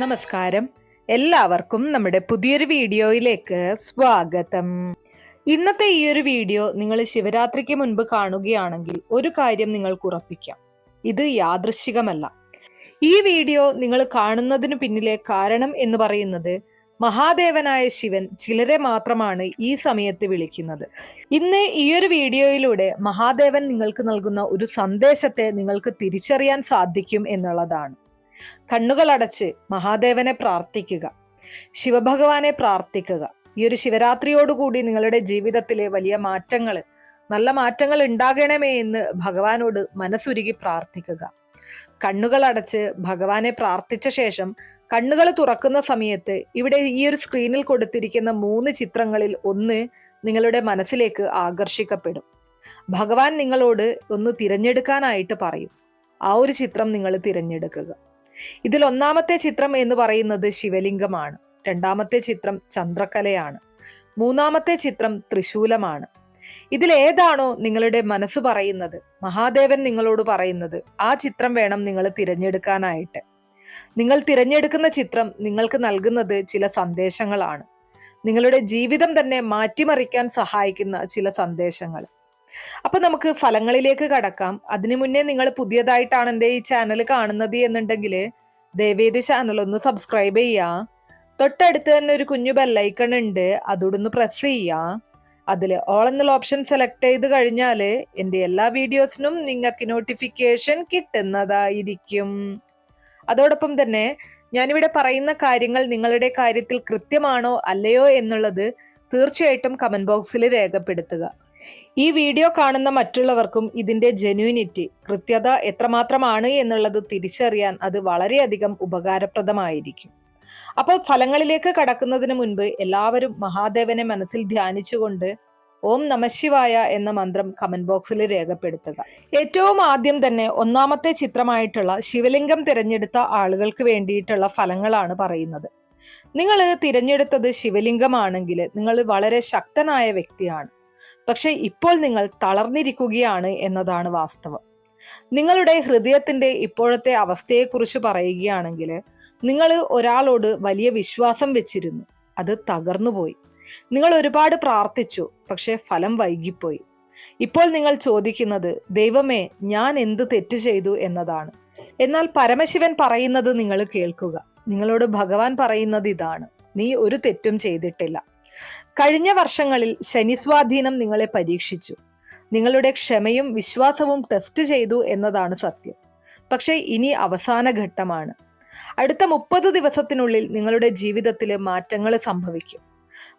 നമസ്കാരം. എല്ലാവർക്കും നമ്മുടെ പുതിയൊരു വീഡിയോയിലേക്ക് സ്വാഗതം. ഇന്നത്തെ ഈ ഒരു വീഡിയോ നിങ്ങൾ ശിവരാത്രിക്ക് മുൻപ് കാണുകയാണെങ്കിൽ ഒരു കാര്യം നിങ്ങൾക്ക് ഉറപ്പിക്കാം. ഇത് യാദൃശികമല്ല. ഈ വീഡിയോ നിങ്ങൾ കാണുന്നതിന് പിന്നിലെ കാരണം എന്ന് പറയുന്നത് മഹാദേവനായ ശിവൻ ചിലരെ മാത്രമാണ് ഈ സമയത്ത് വിളിക്കുന്നത്. ഇന്ന് ഈ ഒരു വീഡിയോയിലൂടെ മഹാദേവൻ നിങ്ങൾക്ക് നൽകുന്ന ഒരു സന്ദേശത്തെ നിങ്ങൾക്ക് തിരിച്ചറിയാൻ സാധിക്കും എന്നുള്ളതാണ്. കണ്ണുകളടച്ച് മഹാദേവനെ പ്രാർത്ഥിക്കുക. ശിവഭഗവാനെ പ്രാർത്ഥിക്കുക. ഈ ഒരു ശിവരാത്രിയോടുകൂടി നിങ്ങളുടെ ജീവിതത്തിലെ വലിയ മാറ്റങ്ങൾ നല്ല മാറ്റങ്ങൾ ഉണ്ടാകണമേ എന്ന് ഭഗവാനോട് മനസ്സുരുകി പ്രാർത്ഥിക്കുക. കണ്ണുകൾ അടച്ച് ഭഗവാനെ പ്രാർത്ഥിച്ച ശേഷം കണ്ണുകൾ തുറക്കുന്ന സമയത്ത് ഇവിടെ ഈ ഒരു സ്ക്രീനിൽ കൊടുത്തിരിക്കുന്ന മൂന്ന് ചിത്രങ്ങളിൽ ഒന്ന് നിങ്ങളുടെ മനസ്സിലേക്ക് ആകർഷിക്കപ്പെടും. ഭഗവാൻ നിങ്ങളോട് ഒന്ന് തിരഞ്ഞെടുക്കാനായിട്ട് പറയും. ആ ഒരു ചിത്രം നിങ്ങൾ തിരഞ്ഞെടുക്കുക. ഇതിൽ ഒന്നാമത്തെ ചിത്രം എന്ന് പറയുന്നത് ശിവലിംഗമാണ്. രണ്ടാമത്തെ ചിത്രം ചന്ദ്രകലയാണ്. മൂന്നാമത്തെ ചിത്രം തൃശൂലമാണ് ഇതിൽ ഏതാണോ നിങ്ങളുടെ മനസ്സ് പറയുന്നത് മഹാദേവൻ നിങ്ങളോട് പറയുന്നത് ആ ചിത്രം വേണം നിങ്ങൾ തിരഞ്ഞെടുക്കാനായിട്ട്. നിങ്ങൾ തിരഞ്ഞെടുക്കുന്ന ചിത്രം നിങ്ങൾക്ക് നൽകുന്നത് ചില സന്ദേശങ്ങളാണ്. നിങ്ങളുടെ ജീവിതം തന്നെ മാറ്റിമറിക്കാൻ സഹായിക്കുന്ന ചില സന്ദേശങ്ങൾ. അപ്പൊ നമുക്ക് ഫലങ്ങളിലേക്ക് കടക്കാം. അതിനു മുന്നേ നിങ്ങൾ പുതിയതായിട്ടാണ് എന്റെ ഈ ചാനൽ കാണുന്നത് എന്നുണ്ടെങ്കിൽ ദയവേദി ചാനൽ ഒന്ന് സബ്സ്ക്രൈബ് ചെയ്യുക തൊട്ടടുത്ത് തന്നെ ഒരു കുഞ്ഞു ബെല്ലൈക്കൺ ഉണ്ട്. അതോടൊന്ന് പ്രസ് ചെയ്യുക അതിൽ ഓൾ എന്നുള്ള ഓപ്ഷൻ സെലക്ട് ചെയ്ത് കഴിഞ്ഞാൽ എന്റെ എല്ലാ വീഡിയോസിനും നിങ്ങൾക്ക് നോട്ടിഫിക്കേഷൻ കിട്ടുന്നതായിരിക്കും. അതോടൊപ്പം തന്നെ ഞാനിവിടെ പറയുന്ന കാര്യങ്ങൾ നിങ്ങളുടെ കാര്യത്തിൽ കൃത്യമാണോ അല്ലയോ എന്നുള്ളത് തീർച്ചയായിട്ടും കമന്റ് ബോക്സിൽ രേഖപ്പെടുത്തുക. ഈ വീഡിയോ കാണുന്ന മറ്റുള്ളവർക്കും ഇതിന്റെ ജെന്യൂനിറ്റി കൃത്യത എത്രമാത്രമാണ് എന്നുള്ളത് തിരിച്ചറിയാൻ അത് വളരെയധികം ഉപകാരപ്രദമായിരിക്കും. അപ്പോൾ ഫലങ്ങളിലേക്ക് കടക്കുന്നതിന് മുൻപ് എല്ലാവരും മഹാദേവനെ മനസ്സിൽ ധ്യാനിച്ചുകൊണ്ട് ഓം നമശിവായ എന്ന മന്ത്രം കമന്റ് ബോക്സിൽ രേഖപ്പെടുത്തുക. ഏറ്റവും ആദ്യം തന്നെ ഒന്നാമത്തെ ചിത്രമായിട്ടുള്ള ശിവലിംഗം തിരഞ്ഞെടുത്ത ആളുകൾക്ക് വേണ്ടിയിട്ടുള്ള ഫലങ്ങളാണ് പറയുന്നത്. നിങ്ങൾ തിരഞ്ഞെടുത്തത് ശിവലിംഗമാണെങ്കിൽ നിങ്ങൾ വളരെ ശക്തനായ വ്യക്തിയാണ്. പക്ഷെ ഇപ്പോൾ നിങ്ങൾ തളർന്നിരിക്കുകയാണ് എന്നതാണ് വാസ്തവം. നിങ്ങളുടെ ഹൃദയത്തിന്റെ ഇപ്പോഴത്തെ അവസ്ഥയെക്കുറിച്ച് പറയുകയാണെങ്കിൽ നിങ്ങൾ ഒരാളോട് വലിയ വിശ്വാസം വെച്ചിരുന്നു. അത് തകർന്നുപോയി. നിങ്ങൾ ഒരുപാട് പ്രാർത്ഥിച്ചു പക്ഷേ ഫലം വൈകിപ്പോയി. ഇപ്പോൾ നിങ്ങൾ ചോദിക്കുന്നത് ദൈവമേ ഞാൻ എന്ത് തെറ്റ് ചെയ്തു എന്നതാണ്? എന്നാൽ പരമശിവൻ പറയുന്നത് നിങ്ങൾ കേൾക്കുക. നിങ്ങളോട് ഭഗവാൻ പറയുന്നത് ഇതാണ്. നീ ഒരു തെറ്റും ചെയ്തിട്ടില്ല. കഴിഞ്ഞ വർഷങ്ങളിൽ ശനി സ്വാധീനം നിങ്ങളെ പരീക്ഷിച്ചു. നിങ്ങളുടെ ക്ഷമയും വിശ്വാസവും ടെസ്റ്റ് ചെയ്തു എന്നതാണ് സത്യം. പക്ഷേ ഇനി അവസാന ഘട്ടമാണ്. അടുത്ത മുപ്പത് ദിവസത്തിനുള്ളിൽ നിങ്ങളുടെ ജീവിതത്തിൽ മാറ്റങ്ങൾ സംഭവിക്കും.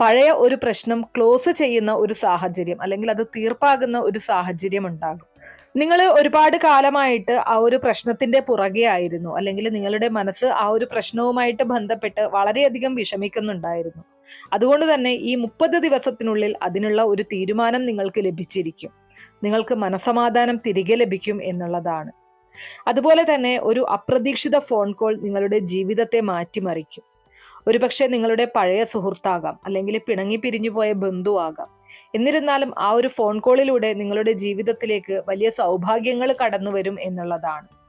പഴയ ഒരു പ്രശ്നം ക്ലോസ് ചെയ്യുന്ന ഒരു സാഹചര്യം അല്ലെങ്കിൽ അത് തീർപ്പാകുന്ന ഒരു സാഹചര്യം ഉണ്ടാകും. നിങ്ങൾ ഒരുപാട് കാലമായിട്ട് ആ ഒരു പ്രശ്നത്തിന്റെ പുറകെ ആയിരുന്നു. അല്ലെങ്കിൽ നിങ്ങളുടെ മനസ്സ് ആ ഒരു പ്രശ്നവുമായിട്ട് ബന്ധപ്പെട്ട് വളരെയധികം വിഷമിക്കുന്നുണ്ടായിരുന്നു. അതുകൊണ്ട് തന്നെ ഈ മുപ്പത് ദിവസത്തിനുള്ളിൽ അതിനുള്ള ഒരു തീരുമാനം നിങ്ങൾക്ക് ലഭിച്ചിരിക്കും. നിങ്ങൾക്ക് മനസമാധാനം തിരികെ ലഭിക്കും എന്നുള്ളതാണ്. അതുപോലെ തന്നെ ഒരു അപ്രതീക്ഷിത ഫോൺ കോൾ നിങ്ങളുടെ ജീവിതത്തെ മാറ്റിമറിക്കും. ഒരുപക്ഷെ നിങ്ങളുടെ പഴയ സുഹൃത്താകാം അല്ലെങ്കിൽ പിണങ്ങി പിരിഞ്ഞുപോയ ബന്ധുവാകാം. എന്നിരുന്നാലും ആ ഒരു ഫോൺ കോളിലൂടെ നിങ്ങളുടെ ജീവിതത്തിലേക്ക് വലിയ സൗഭാഗ്യങ്ങൾ കടന്നു വരും എന്നുള്ളതാണ്.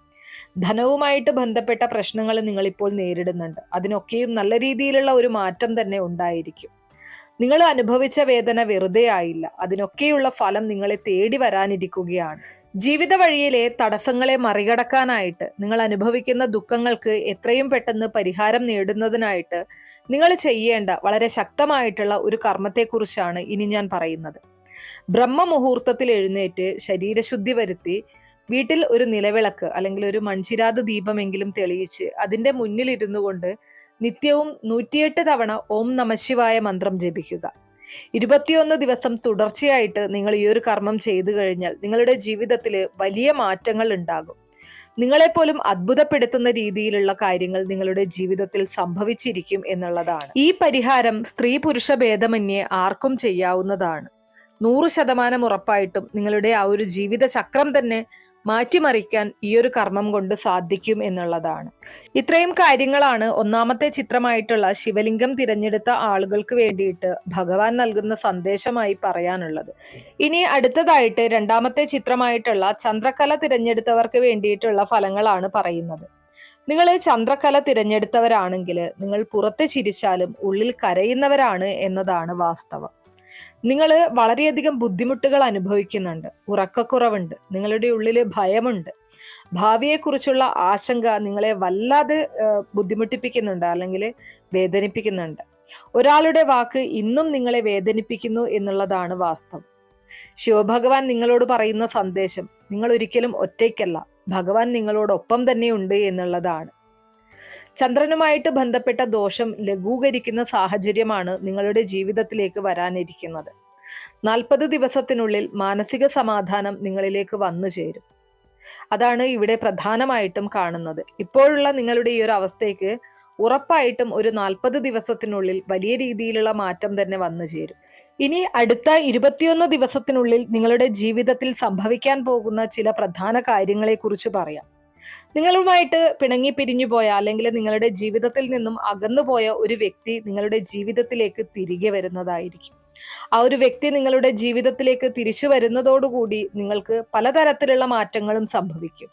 ധനവുമായിട്ട് ബന്ധപ്പെട്ട പ്രശ്നങ്ങൾ നിങ്ങളിപ്പോൾ നേരിടുന്നുണ്ട്. അതിനൊക്കെയും നല്ല രീതിയിലുള്ള ഒരു മാറ്റം തന്നെ ഉണ്ടായിരിക്കും. നിങ്ങൾ അനുഭവിച്ച വേദന വെറുതെ ആയില്ല. അതിനൊക്കെയുള്ള ഫലം നിങ്ങളെ തേടി വരാനിരിക്കുകയാണ്. ജീവിത വഴിയിലെ തടസ്സങ്ങളെ മറികടക്കാനായിട്ട് നിങ്ങൾ അനുഭവിക്കുന്ന ദുഃഖങ്ങൾക്ക് എത്രയും പെട്ടെന്ന് പരിഹാരം നേടുന്നതിനായിട്ട് നിങ്ങൾ ചെയ്യേണ്ട വളരെ ശക്തമായിട്ടുള്ള ഒരു കർമ്മത്തെക്കുറിച്ചാണ് ഇനി ഞാൻ പറയുന്നത്. ബ്രഹ്മ മുഹൂർത്തത്തിൽ എഴുന്നേറ്റ് ശരീരശുദ്ധി വരുത്തി വീട്ടിൽ ഒരു നിലവിളക്ക് അല്ലെങ്കിൽ ഒരു മൺചിരാത് ദീപമെങ്കിലും തെളിയിച്ച് അതിന്റെ മുന്നിൽ ഇരുന്നു കൊണ്ട് നിത്യവും നൂറ്റിയെട്ട് തവണ ഓം നമശിവായ മന്ത്രം ജപിക്കുക. ഇരുപത്തിയൊന്ന് ദിവസം തുടർച്ചയായിട്ട് നിങ്ങൾ ഈ ഒരു കർമ്മം ചെയ്തു കഴിഞ്ഞാൽ നിങ്ങളുടെ ജീവിതത്തിൽ വലിയ മാറ്റങ്ങൾ ഉണ്ടാകും. നിങ്ങളെപ്പോലും അത്ഭുതപ്പെടുത്തുന്ന രീതിയിലുള്ള കാര്യങ്ങൾ നിങ്ങളുടെ ജീവിതത്തിൽ സംഭവിച്ചിരിക്കും എന്നുള്ളതാണ്. ഈ പരിഹാരം സ്ത്രീ പുരുഷ ഭേദമന്യേ ആർക്കും ചെയ്യാവുന്നതാണ്. നൂറ് ശതമാനം ഉറപ്പായിട്ടും നിങ്ങളുടെ ആ ഒരു ജീവിത ചക്രം തന്നെ മാറ്റിമറിക്കാൻ ഈ ഒരു കർമ്മം കൊണ്ട് സാധിക്കും എന്നുള്ളതാണ്. ഇത്രയും കാര്യങ്ങളാണ് ഒന്നാമത്തെ ചിത്രമായിട്ടുള്ള ശിവലിംഗം തിരഞ്ഞെടുത്ത ആളുകൾക്ക് വേണ്ടിയിട്ട് ഭഗവാൻ നൽകുന്ന സന്ദേശമായി പറയാനുള്ളത്. ഇനി അടുത്തതായിട്ട് രണ്ടാമത്തെ ചിത്രമായിട്ടുള്ള ചന്ദ്രകല തിരഞ്ഞെടുത്തവർക്ക് വേണ്ടിയിട്ടുള്ള ഫലങ്ങളാണ് പറയുന്നത്. നിങ്ങൾ ചന്ദ്രകല തിരഞ്ഞെടുത്തവരാണെങ്കിൽ നിങ്ങൾ പുറത്ത് ചിരിച്ചാലും ഉള്ളിൽ കരയുന്നവരാണ് എന്നതാണ് വാസ്തവം. നിങ്ങൾ വളരെയധികം ബുദ്ധിമുട്ടുകൾ അനുഭവിക്കുന്നുണ്ട്. ഉറക്കക്കുറവുണ്ട്. നിങ്ങളുടെ ഉള്ളിൽ ഭയമുണ്ട്. ഭാവിയെക്കുറിച്ചുള്ള ആശങ്ക നിങ്ങളെ വല്ലാതെ ബുദ്ധിമുട്ടിപ്പിക്കുന്നുണ്ട് അല്ലെങ്കിൽ വേദനിപ്പിക്കുന്നുണ്ട്. ഒരാളുടെ വാക്ക് ഇന്നും നിങ്ങളെ വേദനിപ്പിക്കുന്നു എന്നുള്ളതാണ് വാസ്തവം. ശിവഭഗവാൻ നിങ്ങളോട് പറയുന്ന സന്ദേശം നിങ്ങൾ ഒരിക്കലും ഒറ്റയ്ക്കല്ല. ഭഗവാൻ നിങ്ങളോടൊപ്പം തന്നെയുണ്ട് എന്നുള്ളതാണ്. ചന്ദ്രനുമായിട്ട് ബന്ധപ്പെട്ട ദോഷം ലഘൂകരിക്കുന്ന സാഹചര്യമാണ് നിങ്ങളുടെ ജീവിതത്തിലേക്ക് വരാനിരിക്കുന്നത്. നാൽപ്പത് ദിവസത്തിനുള്ളിൽ മാനസിക സമാധാനം നിങ്ങളിലേക്ക് വന്നു ചേരും. അതാണ് ഇവിടെ പ്രധാനമായിട്ടും കാണുന്നത്. ഇപ്പോഴുള്ള നിങ്ങളുടെ ഈ ഒരു അവസ്ഥയ്ക്ക് ഉറപ്പായിട്ടും ഒരു നാൽപ്പത് ദിവസത്തിനുള്ളിൽ വലിയ രീതിയിലുള്ള മാറ്റം തന്നെ വന്നു ചേരും. ഇനി അടുത്ത ഇരുപത്തിയൊന്ന് ദിവസത്തിനുള്ളിൽ നിങ്ങളുടെ ജീവിതത്തിൽ സംഭവിക്കാൻ പോകുന്ന ചില പ്രധാന കാര്യങ്ങളെക്കുറിച്ച് പറയാം. നിങ്ങളുമായിട്ട് പിണങ്ങി പിരിഞ്ഞു പോയ അല്ലെങ്കിൽ നിങ്ങളുടെ ജീവിതത്തിൽ നിന്നും അകന്നുപോയ ഒരു വ്യക്തി നിങ്ങളുടെ ജീവിതത്തിലേക്ക് തിരികെ വരുന്നതായിരിക്കും. ആ ഒരു വ്യക്തി നിങ്ങളുടെ ജീവിതത്തിലേക്ക് തിരിച്ചു വരുന്നതോടുകൂടി നിങ്ങൾക്ക് പലതരത്തിലുള്ള മാറ്റങ്ങളും സംഭവിക്കും.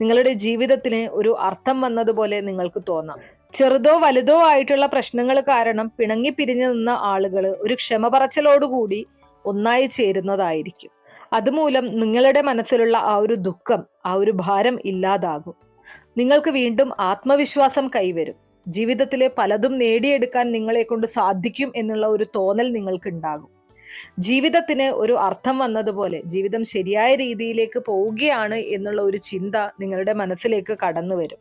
നിങ്ങളുടെ ജീവിതത്തിന് ഒരു അർത്ഥം വന്നതുപോലെ നിങ്ങൾക്ക് തോന്നാം. ചെറുതോ വലുതോ ആയിട്ടുള്ള പ്രശ്നങ്ങൾ കാരണം പിണങ്ങി പിരിഞ്ഞു നിന്ന ആളുകൾ ഒരു ക്ഷമ പറച്ചിലോടുകൂടി ഒന്നായി ചേരുന്നതായിരിക്കും. അതുമൂലം നിങ്ങളുടെ മനസ്സിലുള്ള ആ ഒരു ദുഃഖം ആ ഒരു ഭാരം ഇല്ലാതാകും. നിങ്ങൾക്ക് വീണ്ടും ആത്മവിശ്വാസം കൈവരും. ജീവിതത്തിലെ പലതും നേടിയെടുക്കാൻ നിങ്ങളെ കൊണ്ട് സാധിക്കും എന്നുള്ള ഒരു തോന്നൽ നിങ്ങൾക്ക് ഉണ്ടാകും ജീവിതത്തിന് ഒരു അർത്ഥം വന്നതുപോലെ ജീവിതം ശരിയായ രീതിയിലേക്ക് പോവുകയാണ് എന്നുള്ള ഒരു ചിന്ത നിങ്ങളുടെ മനസ്സിലേക്ക് കടന്നു വരും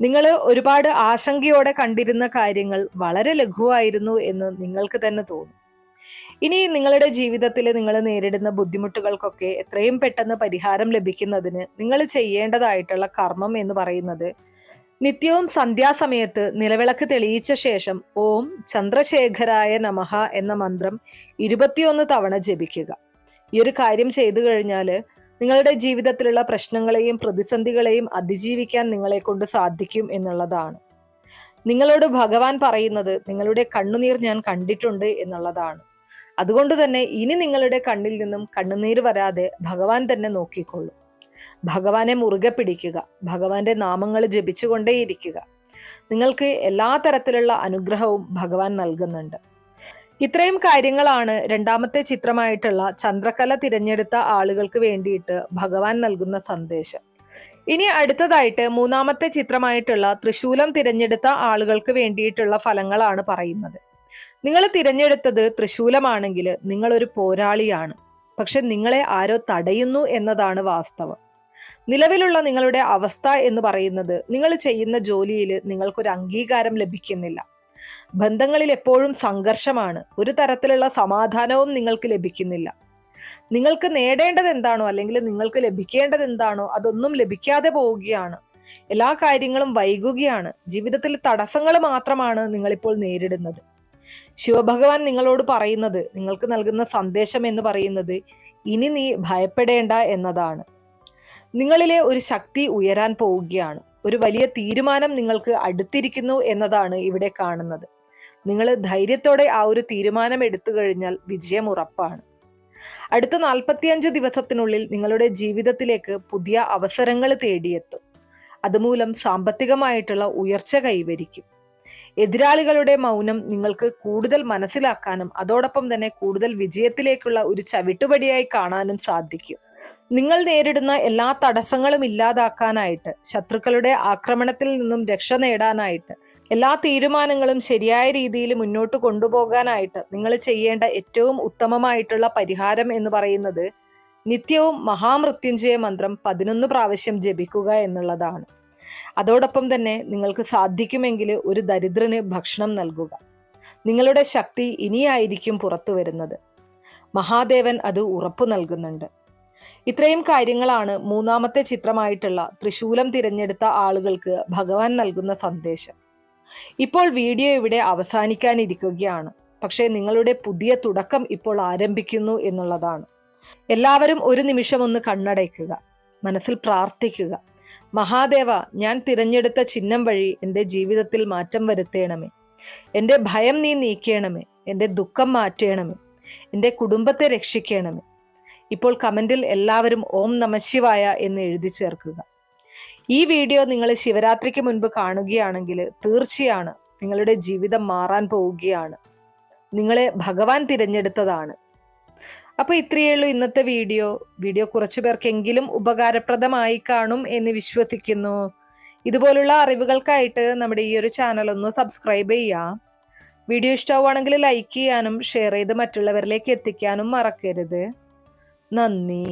നിങ്ങൾ ഒരുപാട് ആശങ്കയോടെ കണ്ടിരുന്ന കാര്യങ്ങൾ വളരെ ലഘുവായിരുന്നു എന്ന് നിങ്ങൾക്ക് തന്നെ തോന്നും. ഇനി നിങ്ങളുടെ ജീവിതത്തിൽ നിങ്ങൾ നേരിടുന്ന ബുദ്ധിമുട്ടുകൾക്കൊക്കെ എത്രയും പെട്ടെന്ന് പരിഹാരം ലഭിക്കുന്നതിന് നിങ്ങൾ ചെയ്യേണ്ടതായിട്ടുള്ള കർമ്മം എന്ന് പറയുന്നത് നിത്യവും സന്ധ്യാസമയത്ത് നിലവിളക്ക് തെളിയിച്ച ശേഷം ഓം ചന്ദ്രശേഖരായ നമഹ എന്ന മന്ത്രം ഇരുപത്തിയൊന്ന് തവണ ജപിക്കുക. ഈ ഒരു കാര്യം ചെയ്തു കഴിഞ്ഞാൽ നിങ്ങളുടെ ജീവിതത്തിലുള്ള പ്രശ്നങ്ങളെയും പ്രതിസന്ധികളെയും അതിജീവിക്കാൻ നിങ്ങളെ കൊണ്ട് സാധിക്കും എന്നുള്ളതാണ്. നിങ്ങളോട് ഭഗവാൻ പറയുന്നത് നിങ്ങളുടെ കണ്ണുനീർ ഞാൻ കണ്ടിട്ടുണ്ട് എന്നുള്ളതാണ്. അതുകൊണ്ട് തന്നെ ഇനി നിങ്ങളുടെ കണ്ണിൽ നിന്നും കണ്ണുനീർ വരാതെ ഭഗവാൻ തന്നെ നോക്കിക്കൊള്ളും. ഭഗവാനെ മുറുകെ പിടിക്കുക ഭഗവാന്റെ നാമങ്ങൾ ജപിച്ചുകൊണ്ടേയിരിക്കുക. നിങ്ങൾക്ക് എല്ലാ തരത്തിലുള്ള അനുഗ്രഹവും ഭഗവാൻ നൽകുന്നുണ്ട്. ഇത്രയും കാര്യങ്ങളാണ് രണ്ടാമത്തെ ചിത്രമായിട്ടുള്ള ചന്ദ്രകല തിരഞ്ഞെടുത്ത ആളുകൾക്ക് വേണ്ടിയിട്ട് ഭഗവാൻ നൽകുന്ന സന്ദേശം. ഇനി അടുത്തതായിട്ട് മൂന്നാമത്തെ ചിത്രമായിട്ടുള്ള തൃശൂലം തിരഞ്ഞെടുത്ത ആളുകൾക്ക് വേണ്ടിയിട്ടുള്ള ഫലങ്ങളാണ് പറയുന്നത്. നിങ്ങൾ തിരഞ്ഞെടുത്തത് തൃശൂലമാണെങ്കിൽ നിങ്ങളൊരു പോരാളിയാണ്. പക്ഷെ നിങ്ങളെ ആരോ തടയുന്നു എന്നതാണ് വാസ്തവം. നിലവിലുള്ള നിങ്ങളുടെ അവസ്ഥ എന്ന് പറയുന്നത് നിങ്ങൾ ചെയ്യുന്ന ജോലിയിൽ നിങ്ങൾക്കൊരു അംഗീകാരം ലഭിക്കുന്നില്ല. ബന്ധങ്ങളിൽ എപ്പോഴും സംഘർഷമാണ്. ഒരു തരത്തിലുള്ള സമാധാനവും നിങ്ങൾക്ക് ലഭിക്കുന്നില്ല. നിങ്ങൾക്ക് നേടേണ്ടത് എന്താണോ അല്ലെങ്കിൽ നിങ്ങൾക്ക് ലഭിക്കേണ്ടത് എന്താണോ അതൊന്നും ലഭിക്കാതെ പോവുകയാണ്. എല്ലാ കാര്യങ്ങളും വൈകുകയാണ്. ജീവിതത്തിൽ തടസ്സങ്ങൾ മാത്രമാണ് നിങ്ങളിപ്പോൾ നേരിടുന്നത്. ശിവഭഗവാൻ നിങ്ങളോട് പറയുന്നത് നിങ്ങൾക്ക് നൽകുന്ന സന്ദേശം എന്ന് പറയുന്നത് ഇനി നീ ഭയപ്പെടേണ്ട എന്നതാണ്. നിങ്ങളിലെ ഒരു ശക്തി ഉയരാൻ പോവുകയാണ്. ഒരു വലിയ തീരുമാനം നിങ്ങൾക്ക് അടുത്തിരിക്കുന്നു എന്നതാണ് ഇവിടെ കാണുന്നത്. നിങ്ങൾ ധൈര്യത്തോടെ ആ ഒരു തീരുമാനം എടുത്തു കഴിഞ്ഞാൽ വിജയം ഉറപ്പാണ്. അടുത്ത നാൽപ്പത്തിയഞ്ച് ദിവസത്തിനുള്ളിൽ നിങ്ങളുടെ ജീവിതത്തിലേക്ക് പുതിയ അവസരങ്ങൾ തേടിയെത്തും. അതുമൂലം സാമ്പത്തികമായിട്ടുള്ള ഉയർച്ച കൈവരിക്കും. എതിരാളികളുടെ മൗനം നിങ്ങൾക്ക് കൂടുതൽ മനസ്സിലാക്കാനും അതോടൊപ്പം തന്നെ കൂടുതൽ വിജയത്തിലേക്കുള്ള ഒരു ചവിട്ടുപടിയായി കാണാനും സാധിക്കും. നിങ്ങൾ നേരിടുന്ന എല്ലാ തടസ്സങ്ങളും ഇല്ലാതാക്കാനായിട്ട് ശത്രുക്കളുടെ ആക്രമണത്തിൽ നിന്നും രക്ഷ നേടാനായിട്ട് എല്ലാ തീരുമാനങ്ങളും ശരിയായ രീതിയിൽ മുന്നോട്ട് കൊണ്ടുപോകാനായിട്ട് നിങ്ങൾ ചെയ്യേണ്ട ഏറ്റവും ഉത്തമമായിട്ടുള്ള പരിഹാരം എന്ന് പറയുന്നത് നിത്യവും മഹാമൃത്യുഞ്ജയ മന്ത്രം പതിനൊന്ന് പ്രാവശ്യം ജപിക്കുക എന്നുള്ളതാണ്. അതോടൊപ്പം തന്നെ നിങ്ങൾക്ക് സാധിക്കുമെങ്കിൽ ഒരു ദരിദ്രന് ഭക്ഷണം നൽകുക. നിങ്ങളുടെ ശക്തി ഇനിയായിരിക്കും പുറത്തു വരുന്നത്. മഹാദേവൻ അത് ഉറപ്പു നൽകുന്നുണ്ട്. ഇത്രയും കാര്യങ്ങളാണ് മൂന്നാമത്തെ ചിത്രമായിട്ടുള്ള തൃശൂലം തിരഞ്ഞെടുത്ത ആളുകൾക്ക് ഭഗവാൻ നൽകുന്ന സന്ദേശം. ഇപ്പോൾ വീഡിയോ ഇവിടെ അവസാനിക്കാനിരിക്കുകയാണ്. പക്ഷേ നിങ്ങളുടെ പുതിയ തുടക്കം ഇപ്പോൾ ആരംഭിക്കുന്നു എന്നുള്ളതാണ്. എല്ലാവരും ഒരു നിമിഷം ഒന്ന് കണ്ണടയ്ക്കുക. മനസ്സിൽ പ്രാർത്ഥിക്കുക. മഹാദേവ ഞാൻ തിരഞ്ഞെടുത്ത ചിഹ്നം വഴി എന്റെ ജീവിതത്തിൽ മാറ്റം വരുത്തേണമേ. എന്റെ ഭയം നീ നീക്കേണമേ. എന്റെ ദുഃഖം മാറ്റേണമേ. എന്റെ കുടുംബത്തെ രക്ഷിക്കണമേ. ഇപ്പോൾ കമന്റിൽ എല്ലാവരും ഓം നമശിവായ എന്ന് എഴുതി ചേർക്കുക. ഈ വീഡിയോ നിങ്ങൾ ശിവരാത്രിക്ക് മുൻപ് കാണുകയാണെങ്കിൽ തീർച്ചയാണ് നിങ്ങളുടെ ജീവിതം മാറാൻ പോവുകയാണ്. നിങ്ങളെ ഭഗവാൻ തിരഞ്ഞെടുത്തതാണ്. അപ്പൊ ഇത്രയേ ഉള്ളൂ ഇന്നത്തെ വീഡിയോ. വീഡിയോ കുറച്ചു പേർക്കെങ്കിലും ഉപകാരപ്രദമായി കാണും എന്ന് വിശ്വസിക്കുന്നു. ഇതുപോലുള്ള അറിവുകൾക്കായിട്ട് നമ്മുടെ ഈ ഒരു ചാനൽ ഒന്ന് സബ്സ്ക്രൈബ് ചെയ്യാം. വീഡിയോ ഇഷ്ടമാവുകയാണെങ്കിൽ ലൈക്ക് ചെയ്യാനും ഷെയർ ചെയ്ത് മറ്റുള്ളവരിലേക്ക് എത്തിക്കാനും മറക്കരുത്. നന്ദി.